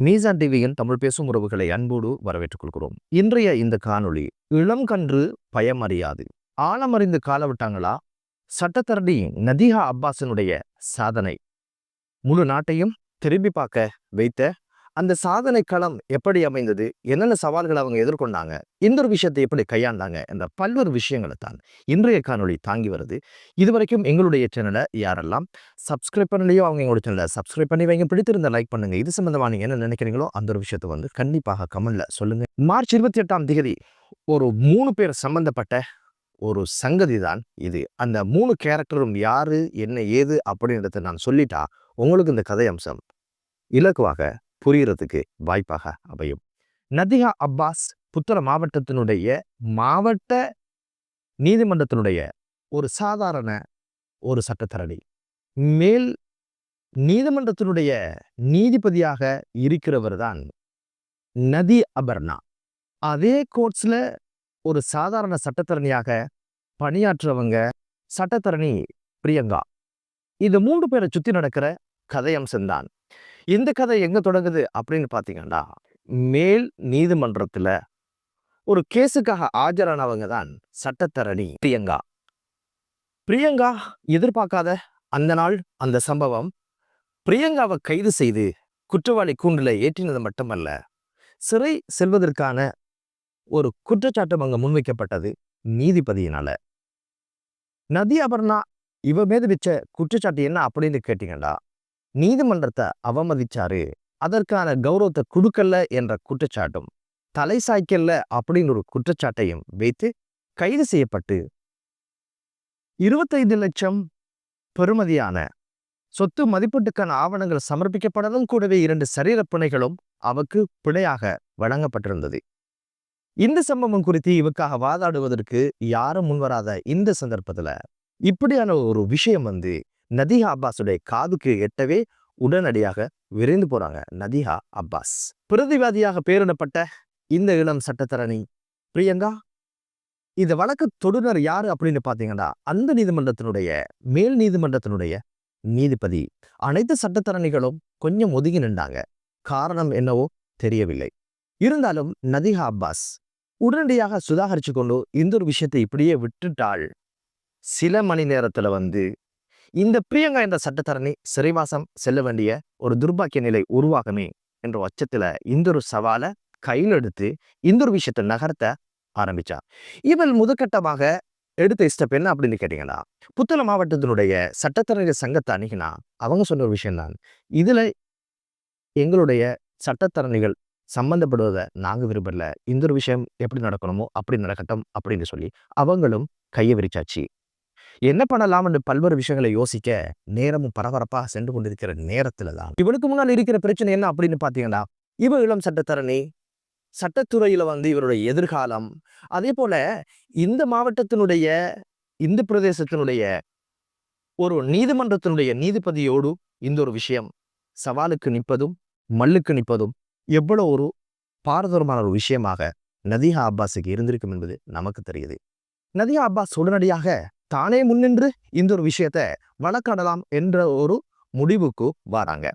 மீசான் டிவியின் தமிழ் பேசும் உறவுகளை அன்போடு வரவேற்றுக் கொள்கிறோம் இன்றைய இந்த காணொளி இளம் கன்று பயமறியாது. ஆழமறிந்து கால விட்டாங்களா சட்டத்தரணி நதிஹா அப்பாஸினுடைய சாதனை. முழு நாட்டையும் திரும்பி பார்க்க வைத்த அந்த சாதனை களம் எப்படி அமைந்தது? என்னென்ன சவால்களை அவங்க எதிர்கொண்டாங்க? இந்த ஒரு விஷயத்தை எப்படி கையாண்டாங்க? என்ற பல்வேறு விஷயங்களை தான் இன்றைய காணொளி தாங்கி வருது. இதுவரைக்கும் எங்களுடைய சேனலை யாரெல்லாம் சப்ஸ்கிரைப் பண்ணலையோ அவங்க எங்களுடைய சேனலை சப்ஸ்கிரைப் பண்ணி வைங்க. பிடித்திருந்த லைக் பண்ணுங்க. இது சம்பந்தமா நீங்க என்ன நினைக்கிறீங்களோ அந்த ஒரு விஷயத்தை வந்து கண்டிப்பாக கமெண்ட்ல சொல்லுங்க. மார்ச் இருபத்தி எட்டாம் தேதி ஒரு மூணு பேர் சம்பந்தப்பட்ட ஒரு சங்கதி தான் இது. அந்த மூணு கேரக்டரும் யாரு? என்ன ஏது? அப்படின்றத நான் சொல்லிட்டா உங்களுக்கு இந்த கதை அம்சம் இலக்குவாக புரியறதுக்கு வாய்ப்பாக அமையும். நதிகா அப்பாஸ் புத்தள மாவட்டத்தினுடைய மாவட்ட நீதிமன்றத்தினுடைய ஒரு சாதாரண ஒரு சட்டத்தரணி. மேல் நீதிமன்றத்தினுடைய நீதிபதியாக இருக்கிறவர் தான் நதி அபர்ணா. அதே கோர்ட்ஸ்ல ஒரு சாதாரண சட்டத்தரணியாக பணியாற்றுறவங்க சட்டத்தரணி பிரியங்கா. இது மூன்று பேரை சுத்தி நடக்கிற கதை அம்சம்தான் இந்த கதை எங்க தொடங்குது அப்படின்னு பார்த்தீங்கன்னா மேல் நீதிமன்றத்துல ஒரு கேஸுக்காக ஆஜரானவங்க தான் சட்டத்தரணி பிரியங்கா. பிரியங்கா எதிர்பார்க்காத அந்த நாள் அந்த சம்பவம் பிரியங்காவை கைது செய்து குற்றவாளி கூண்டில் ஏற்றினது மட்டுமல்ல சிறை செல்வதற்கான ஒரு குற்றச்சாட்டம் அங்க முன்வைக்கப்பட்டது நீதிபதியினால. நதி அபர்ணா இவ மீது வச்ச குற்றச்சாட்டு என்ன அப்படின்னு கேட்டீங்கன்னா நீதிமன்றத்தை அவமதிச்சாரு. அதற்கான கௌரவத்தை கொடுக்கல என்ற குற்றச்சாட்டும் தலை சாய்க்கல்ல அப்படின்னு ஒரு குற்றச்சாட்டையும் வைத்து கைது செய்யப்பட்டு இருபத்தைந்து லட்சம் பெறுமதியான சொத்து மதிப்பீட்டுக்கான ஆவணங்கள் சமர்ப்பிக்கப்படதும் கூடவே இரண்டு சரீர பிணைகளும் அவக்கு பிழையாக வழங்கப்பட்டிருந்தது. இந்த சம்பவம் குறித்து இவக்காக வாதாடுவதற்கு யாரும் முன்வராத இந்த சந்தர்ப்பத்துல இப்படியான ஒரு விஷயம் வந்து நதிஹா அப்பாஸுடைய காதுக்கு எட்டவே உடனடியாக விரைந்து போறாங்க. நதிஹா அப்பாஸ். பிரதிவாதியாக பேரிடப்பட்ட இந்த இளம் சட்டத்தரணி பிரியங்கா இந்த வழக்கு தொடுனர் யாரு அப்படின்னு பாத்தீங்கன்னா அந்த நீதிமன்றத்தினுடைய மேல் நீதிமன்றத்தினுடைய நீதிபதி. அனைத்து சட்டத்தரணிகளும் கொஞ்சம் ஒதுங்கி நின்றாங்க. காரணம் என்னவோ தெரியவில்லை. இருந்தாலும் நதிஹா அப்பாஸ் உடனடியாக சுதாகரிச்சு கொண்டு இந்த ஒரு விஷயத்தை இப்படியே விட்டுட்டாள் சில மணி நேரத்துல வந்து இந்த பிரியங்கா என்ற சட்டத்தரணி சிறைவாசம் செல்ல வேண்டிய ஒரு துர்பாக்கிய நிலை உருவாகுமே என்ற அச்சத்துல இந்த ஒரு சவாலை கையில் எடுத்து இந்த ஒரு விஷயத்தை நகர்த்த ஆரம்பிச்சா. இவள் முதற்கட்டமாக எடுத்த ஸ்டெப் என்ன அப்படின்னு கேட்டீங்கன்னா புத்தள மாவட்டத்தினுடைய சட்டத்தரணி சங்கத்தை அணுகினா அவங்க சொன்ன ஒரு விஷயம்தான். இதுல எங்களுடைய சட்டத்தரணிகள் சம்பந்தப்படுவதை நாங்க விரும்பல. இந்த ஒரு விஷயம் எப்படி நடக்கணுமோ அப்படி நடக்கட்டும் அப்படின்னு சொல்லி அவங்களும் கையை விரிச்சாச்சு. என்ன பண்ணலாம் என்று பல்வேறு விஷயங்களை யோசிக்க நேரமும் பரபரப்பாக சென்று கொண்டிருக்கிற நேரத்துல தான் இவனுக்கு முன்னால் இருக்கிற பிரச்சனை என்ன அப்படின்னு பார்த்தீங்கன்னா இவ இளம் சட்டத்தரணி சட்டத்துறையில வந்து இவருடைய எதிர்காலம். அதே போல இந்த மாவட்டத்தினுடைய இந்த பிரதேசத்தினுடைய ஒரு நீதிமன்றத்தினுடைய நீதிபதியோடு இந்த ஒரு விஷயம் சவாலுக்கு நிற்பதும் மல்லுக்கு நிற்பதும் எவ்வளவு ஒரு பாரதூரமான ஒரு விஷயமாக நதிஹா அப்பாஸுக்கு இருந்திருக்கும் என்பது நமக்கு தெரியுது. நதியா அப்பாஸ் உடனடியாக தானே முன்னின்று இந்த ஒரு விஷயத்தை வழக்காடலாம் என்ற ஒரு முடிவுக்கு வராங்க.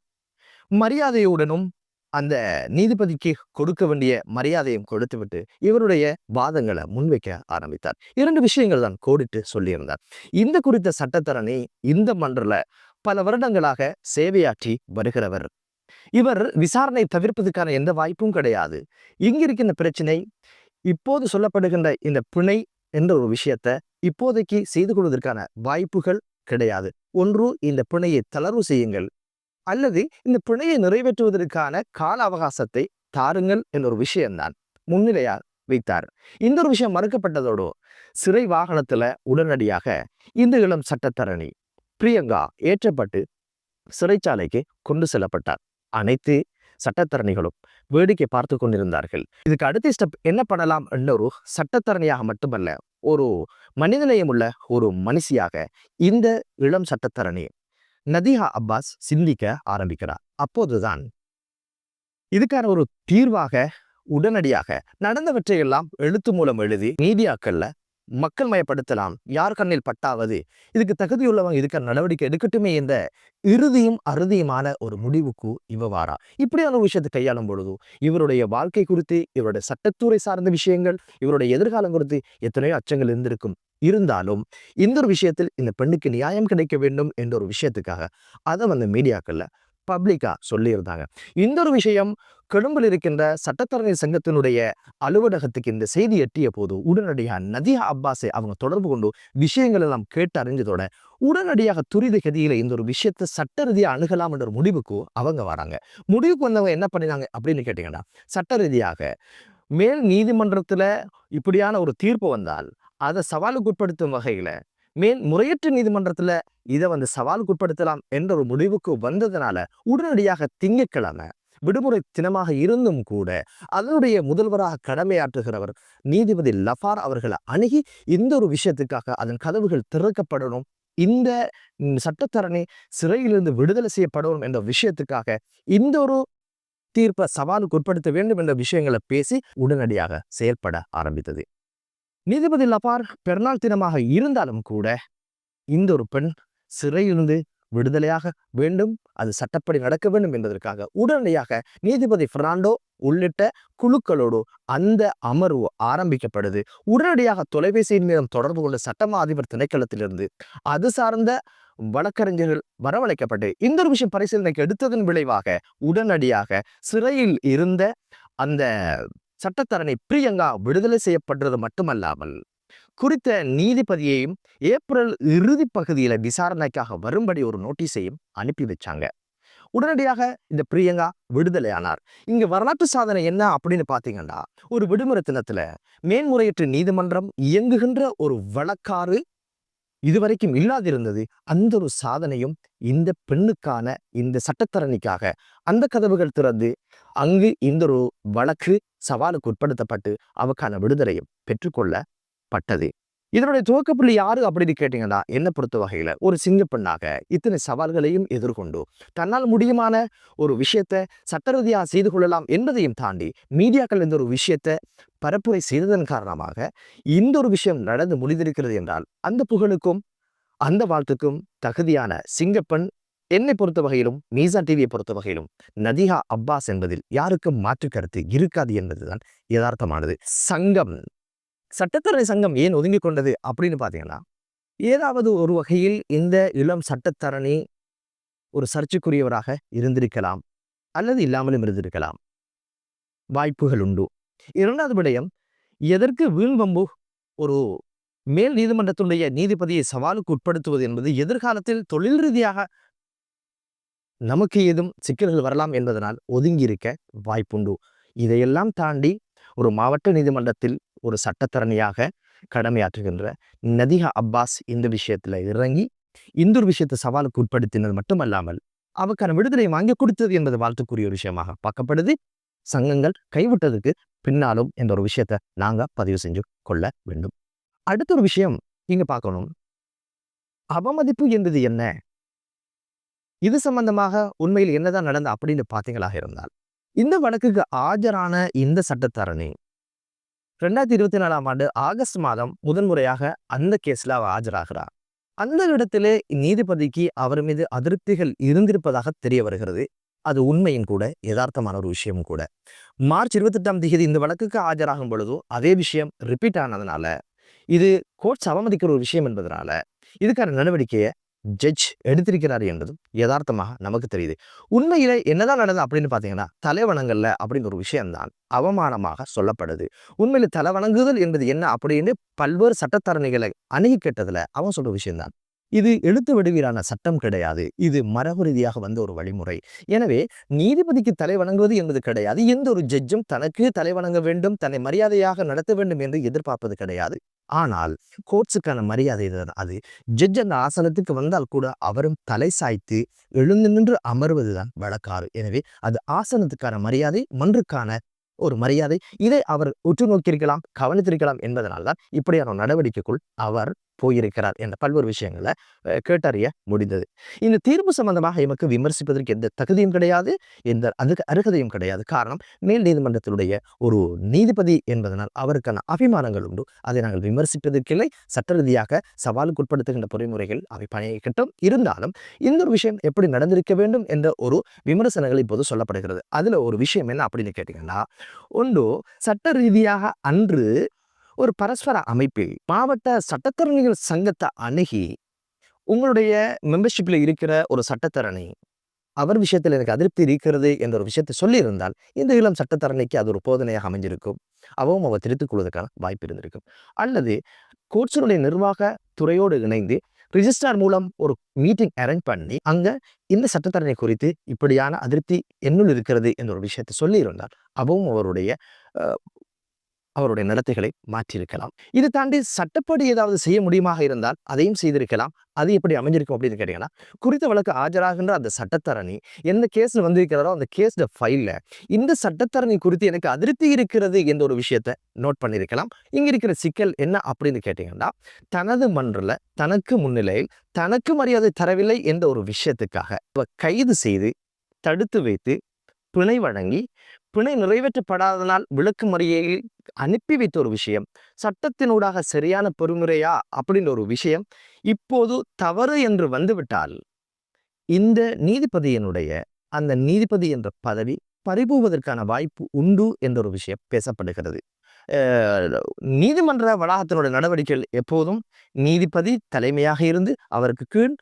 மரியாதையுடனும் அந்த நீதிபதிக்கு கொடுக்க வேண்டிய மரியாதையும் கொடுத்துவிட்டு இவருடைய வாதங்களை முன்வைக்க ஆரம்பித்தார். இரண்டு விஷயங்கள் தான் கோடிட்டு சொல்லியிருந்தார். இந்த குறித்த சட்டத்தரணி இந்த மன்றல பல வருடங்களாக சேவையாற்றி வருகிறவர். இவர் விசாரணை தவிர்ப்பதற்கான எந்த வாய்ப்பும் கிடையாது. இங்கிருக்கின்ற பிரச்சனை இப்போது சொல்லப்படுகின்ற இந்த பிணை என்ற ஒரு விஷயத்த இப்போதைக்கு செய்து கொள்வதற்கான வாய்ப்புகள் கிடையாது. ஒன்று இந்த பிணையை தளர்வு செய்யுங்கள். அல்லது இந்த பிணையை நிறைவேற்றுவதற்கான கால அவகாசத்தை தாருங்கள் என்ற ஒரு விஷயம்தான் முன்னிலையா வைத்தார். இந்த ஒரு விஷயம் மறுக்கப்பட்டதோடு சிறை வாகனத்துல உடனடியாக இந்த இளம் சட்டத்தரணி பிரியங்கா ஏற்றப்பட்டு சிறைச்சாலைக்கு கொண்டு செல்லப்பட்டார். அனைத்து சட்டத்தரணிகளும் வேடிக்கை பார்த்து கொண்டிருந்தார்கள். இதுக்கு அடுத்த ஸ்டெப் என்ன பண்ணலாம் என்ற ஒரு சட்டத்தரணியாக மட்டுமல்ல ஒரு மனிதநேயம் உள்ள ஒரு மனுஷியாக இந்த இளம் சட்டத்தரணி நதிஹா அப்பாஸ் சிந்திக்க ஆரம்பிக்கிறார். அப்போதுதான் இதுக்கான ஒரு தீர்வாக உடனடியாக நடந்தவற்றையெல்லாம் எழுத்து மூலம் எழுதி மீடியாக்கள்ல மக்கள் மயப்படுத்தலாம். யார் கண்ணில் பட்டாவது? இதுக்கு தகுதியுள்ளவங்க இதுக்கு நடவடிக்கை எடுக்கட்டுமே என்ற இறுதியும் அறுதியுமான ஒரு முடிவுக்கு இவ வாரா இப்படியான விஷயத்தை கையாளும் பொழுது இவருடைய வாழ்க்கை குறித்து இவருடைய சட்டத்துறை சார்ந்த விஷயங்கள் இவருடைய எதிர்காலம் குறித்து எத்தனையோ அச்சங்கள் இருந்திருக்கும். இருந்தாலும் இந்த ஒரு விஷயத்தில் இந்த பெண்ணுக்கு நியாயம் கிடைக்க வேண்டும் என்ற ஒரு விஷயத்துக்காக அதை வந்து மீடியாக்கள்ல பப்ளிக்காக சொல்லியிருந்தாங்க. இந்த ஒரு விஷயம் கொழும்பில் இருக்கின்ற சட்டத்தரணி சங்கத்தினுடைய அலுவலகத்துக்கு இந்த செய்தி எட்டிய போது உடனடியாக நதியா அப்பாஸை அவங்க தொடர்பு கொண்டு விஷயங்கள் எல்லாம் கேட்டு அறிஞ்சதோட உடனடியாக துரித கதியில் இந்த ஒரு விஷயத்தை சட்ட ரீதியாக அணுகலாம் என்ற ஒரு முடிவுக்கு அவங்க வராங்க. முடிவுக்கு வந்தவங்க என்ன பண்ணினாங்க அப்படின்னு கேட்டீங்கன்னா சட்ட ரீதியாக மேல் நீதிமன்றத்தில் இப்படியான ஒரு தீர்ப்பு வந்தால் அதை சவாலுக்கு உட்படுத்தும் வகையில் மேல் முறையற்ற நீதிமன்றத்துல இதை வந்து சவாலுக்கு உட்படுத்தலாம் என்ற ஒரு முடிவுக்கு வந்ததுனால உடனடியாக திங்கக்கிழமை விடுமுறை தினமாக இருந்தும் கூட அதனுடைய முதல்வராக கடமையாற்றுகிறவர் நீதிபதி லஃபார் அவர்களை அணுகி இந்த ஒரு விஷயத்துக்காக அதன் கதவுகள் திறக்கப்படணும். இந்த சட்டத்தரணி சிறையிலிருந்து விடுதலை செய்யப்படணும் என்ற விஷயத்துக்காக இந்த ஒரு தீர்ப்பை சவாலுக்கு உட்படுத்த வேண்டும் என்ற விஷயங்களை பேசி உடனடியாக செயல்பட ஆரம்பித்தது. நீதிபதி லபார் பெருநாள் தினமாக இருந்தாலும் கூட இந்த ஒரு பெண் சிறையிலிருந்து விடுதலையாக வேண்டும் அது சட்டப்படி நடக்க வேண்டும் என்பதற்காக உடனடியாக நீதிபதி பெர்னாண்டோ உள்ளிட்ட குழுக்களோடு அந்த அமர்வு ஆரம்பிக்கப்படுது. உடனடியாக தொலைபேசியின் மீதம் தொடர்பு கொண்ட சட்டமா அதிபர் திணைக்களத்திலிருந்து அது சார்ந்த வழக்கறிஞர்கள் வரவழைக்கப்பட்டு இந்த ஒரு விஷயம் பரிசீலனைக்கு எடுத்ததன் விளைவாக உடனடியாக சிறையில் இருந்த அந்த சட்டத்தரணி பிரியங்கா விடுதலை செய்யப்பட்டது மட்டுமல்லாமல் குறித்த நீதிபதியையும் ஏப்ரல் இறுதி பகுதியில விசாரணைக்காக வரும்படி ஒரு நோட்டீஸையும் அனுப்பி வச்சாங்க. உடனடியாக இந்த பிரியங்கா விடுதலையானார் இங்க வரலாற்று சாதனை என்ன அப்படின்னு பாத்தீங்கன்னா ஒரு விடுமுறை தினத்துல மேன்முறையீட்டு நீதிமன்றம் இயங்குகின்ற ஒரு வழக்காறு இதுவரைக்கும் இல்லாதிருந்தது. அந்த ஒரு சாதனையும் இந்த பெண்ணுக்கான இந்த சட்டத்தரணிக்காக அந்த கதவுகள் திறந்து அங்கு இந்த ஒரு வழக்கு சவாலுக்கு உட்படுத்தப்பட்டு அவக்கான விடுதலையும் பெற்றுக்கொள்ளப்பட்டது. இதனுடைய துவக்கப்புள்ளி யாரு அப்படின்னு கேட்டீங்கன்னா என்ன பொறுத்த வகையில ஒரு சிங்கப்பெண்ணாக இத்தனை சவால்களையும் எதிர்கொண்டு தன்னால் முடியுமான ஒரு விஷயத்தை சட்டரீதியா செய்து கொள்ளலாம் என்பதையும் தாண்டி மீடியாக்கள் இந்த ஒரு விஷயத்தை பரப்புரை செய்ததன் காரணமாக இந்த ஒரு விஷயம் நடந்து முடிந்திருக்கிறது என்றால் அந்த புகழுக்கும் அந்த வாழ்த்துக்கும் தகுதியான சிங்கப்பெண் என்னை பொறுத்த வகையிலும் மீசா டிவியை பொறுத்த வகையிலும் நதிகா அப்பாஸ் என்பதில் யாருக்கும் மாற்று கருத்து இருக்காது என்பதுதான் யதார்த்தமானது. சங்கம் சட்டத்தரணி சங்கம் ஏன் ஒதுங்கிக் கொண்டது அப்படின்னு பார்த்தீங்கன்னா ஏதாவது ஒரு வகையில் இந்த இளம் சட்டத்தரணி ஒரு சர்ச்சைக்குரியவராக இருந்திருக்கலாம் அல்லது இல்லாமலும் இருந்திருக்கலாம். வாய்ப்புகள் உண்டு. இரண்டாவது விடயம் எதற்கு வீண்வம்பு ஒரு மேல் நீதிமன்றத்துடைய நீதிபதியை சவாலுக்கு உட்படுத்துவது என்பது எதிர்காலத்தில் தொழில் ரீதியாக நமக்கு ஏதும் சிக்கல்கள் வரலாம் என்பதனால் ஒதுங்கி இருக்க வாய்ப்புண்டு. இதையெல்லாம் தாண்டி ஒரு மாவட்ட நீதிமன்றத்தில் ஒரு சட்டத்தரணியாக கடமையாற்றுகின்ற நதிகா அப்பாஸ் இந்த விஷயத்துல இறங்கி இந்த ஒரு விஷயத்தை சவாலுக்கு உட்படுத்தினது மட்டுமல்லாமல் அவக்கான விடுதலை வாங்கி கொடுத்தது என்பது வாழ்த்துக்குரிய ஒரு விஷயமாக பார்க்கப்படுது. சங்கங்கள் கைவிட்டதுக்கு பின்னாலும் என்ற ஒரு விஷயத்தை நாங்க பதிவு செஞ்சு கொள்ள வேண்டும். அடுத்த ஒரு விஷயம் நீங்க பார்க்கணும். அவமதிப்பு என்பது என்ன? இது சம்பந்தமாக உண்மையில் என்னதான் நடந்த அப்படின்னு பார்த்தீங்களாக இருந்தால் இந்த வழக்குக்கு ஆஜரான இந்த சட்டத்தரணி ரெண்டாயிரத்தி இருபத்தி நாலாம் ஆண்டு ஆகஸ்ட் மாதம் முதன்முறையாக அந்த கேஸ்ல அவ ஆஜராகிறார். அந்த இடத்திலே நீதிபதிக்கு அவர் மீது அதிருப்திகள் இருந்திருப்பதாக தெரிய வருகிறது. அது உண்மையும் கூட யதார்த்தமான ஒரு விஷயமும் கூட. மார்ச் இருபத்தெட்டாம் தேதி இந்த வழக்குக்கு ஆஜராகும் பொழுதோ அதே விஷயம் ரிப்பீட் ஆனதுனால இது கோர்ட்ஸ் அவமதிக்கிற ஒரு விஷயம் என்பதனால இதுக்கான நடவடிக்கையை ஜட்ஜ் எடுத்திருக்கிறார் என்பதும் யதார்த்தமாக நமக்கு தெரியுது. உண்மையில என்னதான் நடந்தது அப்படின்னு பார்த்தீங்கன்னா தலைவணங்கள்ல அப்படின்னு ஒரு விஷயம்தான் அவமானமாக சொல்லப்படுது. உண்மையில தலைவணங்குதல் என்பது என்ன அப்படின்னு பல்வேறு சட்டத்தரணிகளை அணுகி கேட்டதுல அவன் சொல்ற விஷயம்தான். இது எழுத்து வடிவிலான சட்டம் கிடையாது. இது மரபு ரீதியாக வந்த ஒரு வழிமுறை. எனவே நீதிபதிக்கு தலை வணங்குவது என்பது கிடையாது. எந்த ஒரு ஜட்ஜும் தனக்கு தலை வணங்க வேண்டும் தன்னை மரியாதையாக நடத்த வேண்டும் என்று எதிர்பார்ப்பது கிடையாது. ஆனால் கோட்ஸுக்கான மரியாதை தான். அது ஜட்ஜ் அந்த ஆசனத்துக்கு வந்தால் கூட அவரும் தலை சாய்த்து எழுந்து நின்று அமர்வதுதான் வழக்காறு. எனவே அது ஆசனத்துக்கான மரியாதை மன்றுக்கான ஒரு மரியாதை. இதை அவர் உற்று நோக்கியிருக்கலாம் கவனித்திருக்கலாம் என்பதனால்தான் இப்படியான நடவடிக்கைக்குள் அவர் போயிருக்கிறார் என்ற பல்வேறு விஷயங்களை கேட்டறிய முடிந்தது. இந்த தீர்ப்பு சம்பந்தமாக எமக்கு விமர்சிப்பதற்கு எந்த தகுதியும் கிடையாது எந்த அதுக்கு அருகதையும் கிடையாது. காரணம் மேல் நீதிமன்றத்தினுடைய ஒரு நீதிபதி என்பதனால் அவருக்கான அபிமானங்கள் உண்டு. அதை நாங்கள் விமர்சிப்பதற்கில்லை. சட்ட ரீதியாக சவாலுக்கு உட்படுத்துகின்ற பொறிமுறைகள் அவை பணியக்கட்டும் இருந்தாலும் இந்த ஒரு விஷயம் எப்படி நடந்திருக்க வேண்டும் என்ற ஒரு விமர்சனங்கள் இப்போது சொல்லப்படுகிறது. அதில் ஒரு விஷயம் என்ன அப்படின்னு கேட்டிங்கன்னா ஒன்று சட்ட ரீதியாக அன்று ஒரு பரஸ்பர அமைப்பில் மாவட்ட சட்டத்தரணிகள் சங்கத்தை அணுகி உங்களுடைய மெம்பர்ஷிப்பில் இருக்கிற ஒரு சட்டத்தரணி அவர் விஷயத்தில் எனக்கு அதிருப்தி இருக்கிறது என்ற ஒரு விஷயத்தை சொல்லியிருந்தால் இந்த இளம் சட்டத்தரணிக்கு அது ஒரு போதனையாக அமைஞ்சிருக்கும். அவவும் அவர் திருத்திக் கொள்வதற்கான வாய்ப்பு இருந்திருக்கும். அல்லது கோட்ஸினுடைய நிர்வாக துறையோடு இணைந்து ரிஜிஸ்ட்ரார் மூலம் ஒரு மீட்டிங் அரேஞ்ச் பண்ணி அங்கே இந்த சட்டத்தரணை குறித்து இப்படியான அதிருப்தி என்னுள் இருக்கிறது என்ற ஒரு விஷயத்தை சொல்லியிருந்தால் அவவும் அவருடைய அவருடைய நடத்தைகளை மாற்றியிருக்கலாம். இது தாண்டி சட்டப்படி ஏதாவது செய்ய முடியுமாக இருந்தால் அதையும் செய்திருக்கலாம். அது எப்படி அமைஞ்சிருக்கும் அப்படின்னு கேட்டீங்கன்னா குறித்த வழக்கு ஆஜராகின்ற அந்த சட்டத்தரணி எந்த கேஸில் வந்திருக்கிறாரோ அந்த கேஸ்ல ஃபைலில் இந்த சட்டத்தரணி குறித்து எனக்கு அதிருப்தி இருக்கிறது என்ற ஒரு விஷயத்தை நோட் பண்ணியிருக்கலாம். இங்க இருக்கிற சிக்கல் என்ன அப்படின்னு கேட்டீங்கன்னா தனது மன்றில் தனக்கு முன்னிலையில் தனக்கு மரியாதை தரவில்லை என்ற ஒரு விஷயத்துக்காக இப்போ கைது செய்து தடுத்து வைத்து பிணை வழங்கி பிணை நிறைவேற்றப்படாததனால் விளக்கு மறியலில் அனுப்பி வைத்த ஒரு விஷயம். சட்டத்தினூடாக சரியான பொறுமுறையா? அப்படின்ற ஒரு விஷயம். இப்போது தவறு என்று வந்துவிட்டால் இந்த நீதிபதியினுடைய அந்த நீதிபதி என்ற பதவி பறிபோவதற்கான வாய்ப்பு உண்டு என்ற ஒரு விஷயம் பேசப்படுகிறது. நீதிமன்ற வளாகத்தினுடைய நடவடிக்கைகள் எப்போதும் நீதிபதி தலைமையாக இருந்து அவருக்கு கீழ்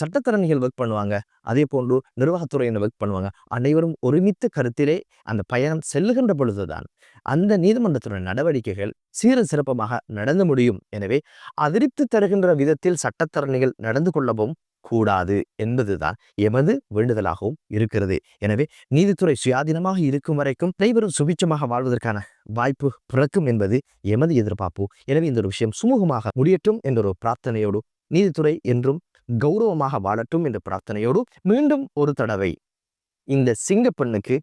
சட்டத்தரணிகள் ஒர்க் பண்ணுவாங்க. அதே போன்று நிர்வாகத்துறையினர் ஒர்க் பண்ணுவாங்க. அனைவரும் ஒருமித்த கருத்திலே அந்த பயணம் செல்லுகின்ற பொழுதுதான் அந்த நீதிமன்றத்துடைய நடவடிக்கைகள் சீர சிறப்பமாக நடந்து முடியும். எனவே அதிருப்தி தருகின்ற விதத்தில் சட்டத்தரணிகள் நடந்து கொள்ளவும் கூடாது என்பதுதான் எமது வேண்டுதலாகவும் இருக்கிறது. எனவே நீதித்துறை சுயாதீனமாக இருக்கும் வரைக்கும் அனைவரும் சுபிட்சமாக வாழ்வதற்கான வாய்ப்பு பிறக்கும் என்பது எமது எதிர்பார்ப்பு. எனவே இந்த ஒரு விஷயம் சுமூகமாக முடியட்டும் என்ற ஒரு பிரார்த்தனையோடு நீதித்துறை என்றும் கௌரவமாக வாழட்டும் என்ற பிரார்த்தனையோடு மீண்டும் ஒரு தடவை இந்த சிங்கப்பெண்ணுக்கு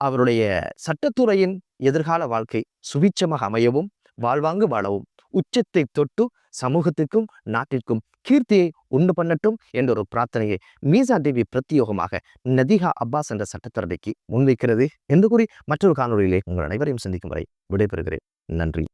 அவருடைய சட்டத்துறையின் எதிர்கால வாழ்க்கை சுபிச்சமாக அமையவும் வாழ்வாங்கு வாழவும் உச்சத்தை தொட்டு சமூகத்திற்கும் நாட்டிற்கும் கீர்த்தியை உண்டு பண்ணட்டும் என்ற ஒரு பிரார்த்தனையை மீசா டிவி பிரத்யோகமாக நதிகா அப்பாஸ் என்ற சட்டத்தரடைக்கு முன்வைக்கிறது என்று கூறி மற்றொரு காணொளியிலே உங்கள் அனைவரையும் சந்திக்கும் வரை விடைபெறுகிறேன். நன்றி.